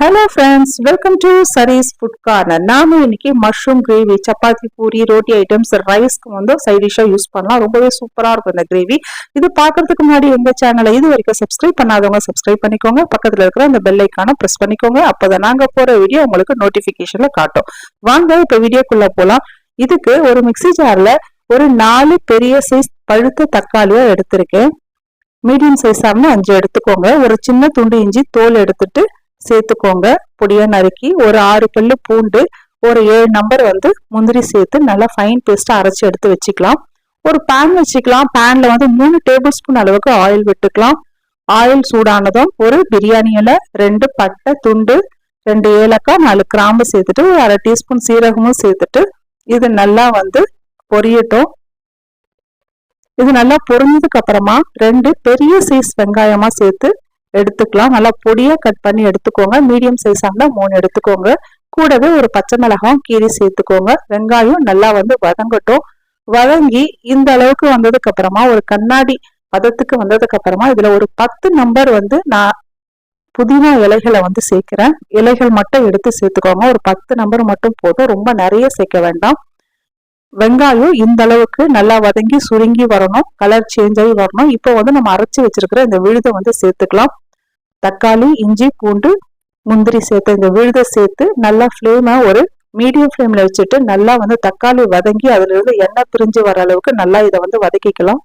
Hello friends welcome to Sari's food corner நாம இன்னைக்கு mushroom gravy chapati puri roti items ரைஸ்க்கு வந்து side use பண்ணலாம். ரொம்பவே சூப்பராக இருக்கும் இந்த கிரேவி இது பார்க்கறதுக்கு முன்னாடி எங்கள் சேனலை இது வரைக்கும் சப்ஸ்கிரைப் பண்ணாதவங்க சப்ஸ்கிரைப் பண்ணிக்கோங்க. பக்கத்தில் இருக்கிற அந்த பெல் ப்ரெஸ் பிரஸ் பண்ணிக்கோங்க. அப்பதான் நாங்கள் போகிற வீடியோ உங்களுக்கு நோட்டிஃபிகேஷனில் காட்டும். வாங்க இப்போ வீடியோக்குள்ளே போகலாம் இதுக்கு ஒரு மிக்ஸி ஜாரில் ஒரு நாலு பெரிய சைஸ் பழுத்த தக்காளியை எடுத்திருக்கேன். மீடியம் சைஸ் ஆகணும் அஞ்சு எடுத்துக்கோங்க. ஒரு சின்ன துண்டு இஞ்சி தோல் எடுத்துட்டு சேர்த்துக்கோங்க. பொடியா நறுக்கி ஒரு ஆறு பல்லு பூண்டு ஒரு ஏழு நம்பர் வந்து முந்திரி சேர்த்து நல்லா ஃபைன் பேஸ்டா அரைச்சி எடுத்து வச்சுக்கலாம். ஒரு பேன் வச்சுக்கலாம். பேன்ல வந்து மூணு டேபிள் ஸ்பூன் அளவுக்கு ஆயில் விட்டுக்கலாம். ஆயில் சூடானதும் ஒரு பிரியாணி இலை ரெண்டு பட்டை துண்டு ரெண்டு ஏலக்காய் நாலு கிராம்பு சேர்த்துட்டு ஒரு அரை டீஸ்பூன் சீரகமும் சேர்த்துட்டு இது நல்லா வந்து பொரியட்டும். இது நல்லா பொரிஞ்சதுக்கு அப்புறமா ரெண்டு பெரிய சைஸ் வெங்காயமா சேர்த்து எடுத்துக்கலாம். நல்லா பொடியா கட் பண்ணி எடுத்துக்கோங்க. மீடியம் சைஸ் இருந்தால் மூணு எடுத்துக்கோங்க. கூடவே ஒரு பச்சை மிளகாயும் கீரி சேர்த்துக்கோங்க. வெங்காயம் நல்லா வந்து வதங்கட்டும். வதங்கி இந்த அளவுக்கு வந்ததுக்கு அப்புறமா ஒரு கண்ணாடி பதத்துக்கு வந்ததுக்கு அப்புறமா இதுல ஒரு பத்து நம்பர் வந்து நான் புதினா இலைகளை வந்து சேர்க்கிறேன். இலைகள் மட்டும் எடுத்து சேர்த்துக்கோங்க. ஒரு பத்து நம்பர் மட்டும் போதும். ரொம்ப நிறைய சேர்க்க வேண்டாம். வெங்காயம் இந்த அளவுக்கு நல்லா வதங்கி சுருங்கி வரணும். கலர் சேஞ்ச் ஆகி வரணும். இப்போ வந்து நம்ம அரைச்சி வச்சிருக்கிற இந்த விழுதை வந்து சேர்த்துக்கலாம். தக்காளி இஞ்சி பூண்டு முந்திரி சேர்த்து இந்த விழுதை சேர்த்து நல்லா ஃப்ளேமை ஒரு மீடியம் ஃப்ளேமில் வச்சுட்டு நல்லா வந்து தக்காளி வதங்கி அதுலருந்து எண்ணெய் பிரிஞ்சு வர அளவுக்கு நல்லா இதை வந்து வதக்கிக்கலாம்.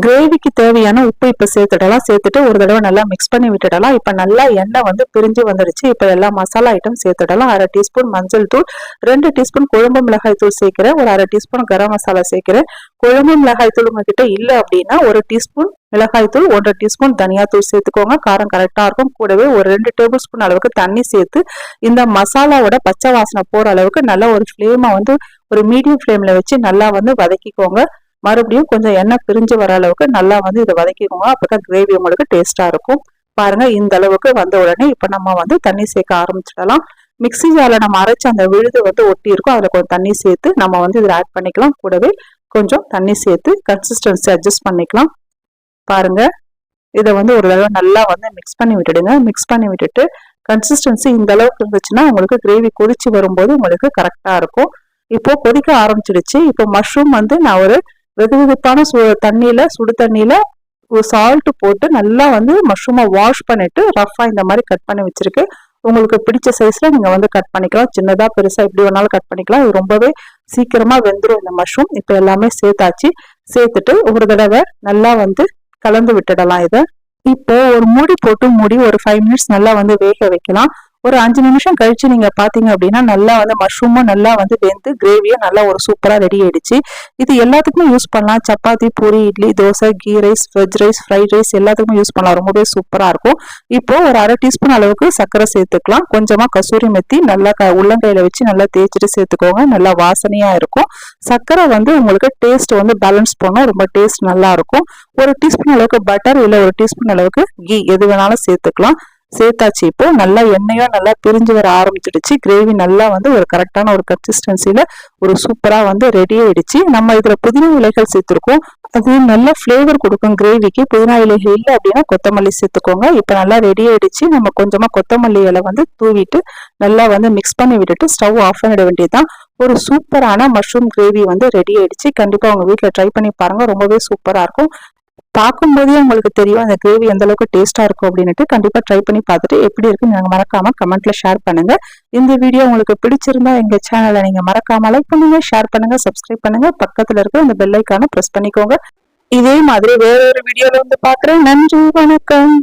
கிரேவிக்கு தேவையான உப்பு இப்போ சேர்த்துடலாம் சேர்த்துட்டு ஒரு தடவை நல்லா மிக்ஸ் பண்ணி விட்டுடலாம். இப்போ நல்லா எண்ணெய் வந்து பிரிஞ்சு வந்துடுச்சு இப்போ எல்லா மசாலா ஐட்டம் சேர்த்துடலாம். அரை டீஸ்பூன் மஞ்சள் தூள் ரெண்டு டீஸ்பூன் குழம்பு மிளகாய் தூள் சேர்க்கிறேன். ஒரு அரை டீஸ்பூன் கரம் மசாலா சேர்க்கிறேன். குழம்பு மிளகாய் தூள் உங்ககிட்ட இல்லை அப்படின்னா ஒரு டீஸ்பூன் மிளகாய் தூள் ஒன்றரை டீஸ்பூன் தனியா தூள் சேர்த்துக்கோங்க. காரம் கரெக்டாக இருக்கும். கூடவே ஒரு ரெண்டு டேபிள் ஸ்பூன் அளவுக்கு தண்ணி சேர்த்து இந்த மசாலாவோட பச்சை வாசனை போகிற அளவுக்கு நல்லா ஒரு ஃப்ளேமை வந்து ஒரு மீடியம் ஃப்ளேமில் வச்சு நல்லா வந்து வதக்கிக்கோங்க. மறுபடியும் கொஞ்சம் எண்ணெய் பிரிஞ்சு வர அளவுக்கு நல்லா வந்து இதை வதக்கிக்கோங்க. அப்பதான் கிரேவி உங்களுக்கு டேஸ்டா இருக்கும். பாருங்க இந்த அளவுக்கு வந்த உடனே இப்ப நம்ம வந்து தண்ணி சேர்க்க ஆரம்பிச்சிடலாம். மிக்சி ஜாரில் நம்ம அரைச்ச அந்த விழுது வந்து ஒட்டி இருக்கும். அதில் கொஞ்சம் தண்ணி சேர்த்து நம்ம வந்து இதில் ஆட் பண்ணிக்கலாம். கூடவே கொஞ்சம் தண்ணி சேர்த்து கன்சிஸ்டன்சி அட்ஜஸ்ட் பண்ணிக்கலாம். பாருங்க இதை வந்து ஒரு தடவை நல்லா வந்து மிக்ஸ் பண்ணி விட்டுடுங்க. மிக்ஸ் பண்ணி விட்டுட்டு கன்சிஸ்டன்சி இந்த அளவுக்கு இருந்துச்சுன்னா உங்களுக்கு கிரேவி கொதிச்சு வரும்போது உங்களுக்கு கரெக்டாக இருக்கும். இப்போ கொதிக்க ஆரம்பிச்சிடுச்சு. இப்போ மஷ்ரூம் வந்து நான் ஒரு வெது வெதுப்பான சு தண்ணியில சுடு தண்ணியில ஒரு சால்ட் போட்டு நல்லா வந்து மஷ்ரூமை வாஷ் பண்ணிட்டு ரஃபா இந்த மாதிரி கட் பண்ணி வச்சிருக்கு. உங்களுக்கு பிடிச்ச சைஸ்ல நீங்க வந்து கட் பண்ணிக்கலாம். சின்னதா பெருசா எப்படி வேணாலும் கட் பண்ணிக்கலாம். இது ரொம்பவே சீக்கிரமா வெந்துடும் இந்த மஷ்ரூம் இப்போ எல்லாமே சேர்த்தாச்சு. சேர்த்துட்டு ஒரு தடவை நல்லா வந்து கலந்து விட்டுடலாம் இதை. இப்போ ஒரு மூடி போட்டு மூடி ஒரு ஃபைவ் மினிட்ஸ் நல்லா வந்து வேக வைக்கலாம். ஒரு அஞ்சு நிமிஷம் கழிச்சு நீங்க பாத்தீங்க அப்படின்னா நல்லா வந்து மஷ்ரூமும் நல்லா வந்து வெந்து கிரேவியும் நல்லா ஒரு சூப்பரா ரெடி ஆயிடுச்சு. இது எல்லாத்துக்குமே யூஸ் பண்ணலாம். Chapati puri idli dosa ghee rice veg rice fried rice எல்லாத்துக்குமே யூஸ் பண்ணலாம். ரொம்பவே சூப்பரா இருக்கும். இப்போ ஒரு அரை டீஸ்பூன் அளவுக்கு சர்க்கரை சேர்த்துக்கலாம். கொஞ்சமா கசூரி மெத்தி நல்லா க உள்ளங்கையில வச்சு நல்லா தேய்ச்சிட்டு சேர்த்துக்கோங்க. நல்லா வாசனையா இருக்கும். சர்க்கரை வந்து உங்களுக்கு டேஸ்ட் வந்து பேலன்ஸ் பண்ணும். ரொம்ப டேஸ்ட் நல்லா இருக்கும். ஒரு டீஸ்பூன் அளவுக்கு பட்டர் இல்லை ஒரு டீஸ்பூன் அளவுக்கு கீ எது வேணாலும் சேர்த்துக்கலாம். சேர்த்தாச்சு. இப்போ நல்லா எண்ணெயும் நல்லா பிரிஞ்சு வர ஆரம்பிச்சிடுச்சு. கிரேவி நல்லா வந்து ஒரு கரெக்டான ஒரு கன்சிஸ்டன்சியில் ஒரு சூப்பராக வந்து ரெடி ஆயிடுச்சு. நம்ம இதில் புதினா இலைகள் சேர்த்துருக்கோம். அது நல்ல ஃப்ளேவர் கொடுக்கும் கிரேவிக்கு புதினா இலைகள் இல்லை அப்படின்னா கொத்தமல்லி சேர்த்துக்கோங்க. இப்போ நல்லா ரெடி ஆயிடுச்சு. நம்ம கொஞ்சமாக கொத்தமல்லி இலை வந்து தூவிட்டு நல்லா வந்து மிக்ஸ் பண்ணி விட்டுட்டு ஸ்டவ் ஆஃப் பண்ணிட வேண்டியதுதான். ஒரு சூப்பரான மஷ்ரூம் கிரேவி வந்து ரெடி ஆயிடுச்சு. கண்டிப்பாக உங்கள் வீட்டில் ட்ரை பண்ணி பாருங்கள் ரொம்பவே சூப்பராக இருக்கும். பார்க்கும்போதே உங்களுக்கு தெரியும் அந்த கிரேவி எந்த அளவுக்கு டேஸ்டா இருக்கும் அப்படின்ட்டு கண்டிப்பா ட்ரை பண்ணி பார்த்துட்டு எப்படி இருக்குன்னு நீங்க மறக்காம கமெண்ட்ல ஷேர் பண்ணுங்க. இந்த வீடியோ உங்களுக்கு பிடிச்சிருந்தா எங்க சேனலை நீங்க மறக்காம லைக் பண்ணுங்க ஷேர் பண்ணுங்க சப்ஸ்கிரைப் பண்ணுங்க. பக்கத்துல இருக்க இந்த பெல்லைக்கான பிரஸ் பண்ணிக்கோங்க. இதே மாதிரி வேற ஒரு வீடியோல வந்து பாக்குறேன் நன்றி வணக்கம்.